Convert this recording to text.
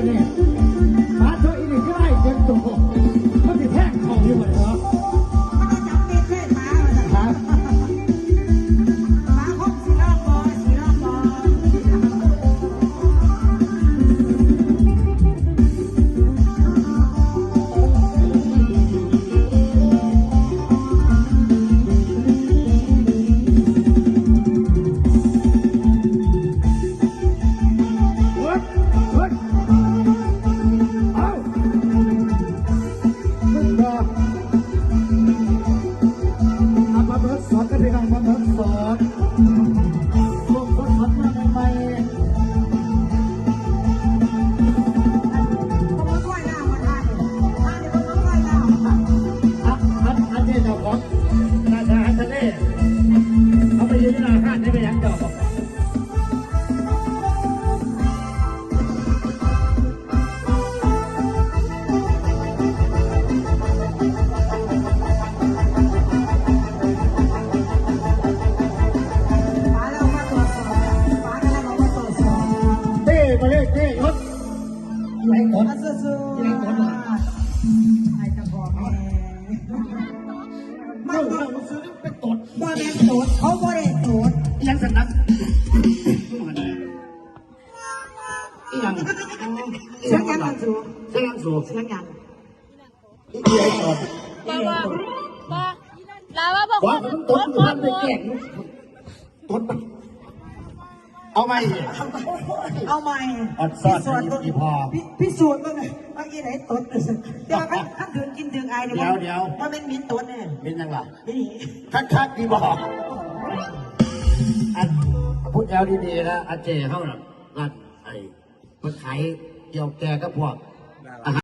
Amen. Maka pegang bambu. มาเลยเจ้ยศไหนกดอาสู้สู้ที่ไหนกดวะไอ้กระบอกแม่เมื่อเราซื้อเป็นตดบ่แม่นโตดเขาบ่ได้ตดยังสนักอีหยังเสียงยังกันสู้เสียงยังสูบเสียงยังอีเดียตดบ่บ่บ่ลาว่าบ่ว่าคมันนตดอยู่มันไปแก่งตด เอาไหมเอาใหม่อดซอดพิสูจน์อีพอพิพิสูจน์ว่าไงว่าอีไหนตดเดี๋ยวขั้นขั้นถึงกินถึงไอเนี่ยเดี๋ยวเดี๋ยวว่าเป็นมิ้นตดเนี่ยเป็นยังไงนี่คักคักๆดีบอกอันพูดแล้วดีๆนะอาเจเขาน่ะร้านไอ้มันขายเกี่ยวแกก็พวก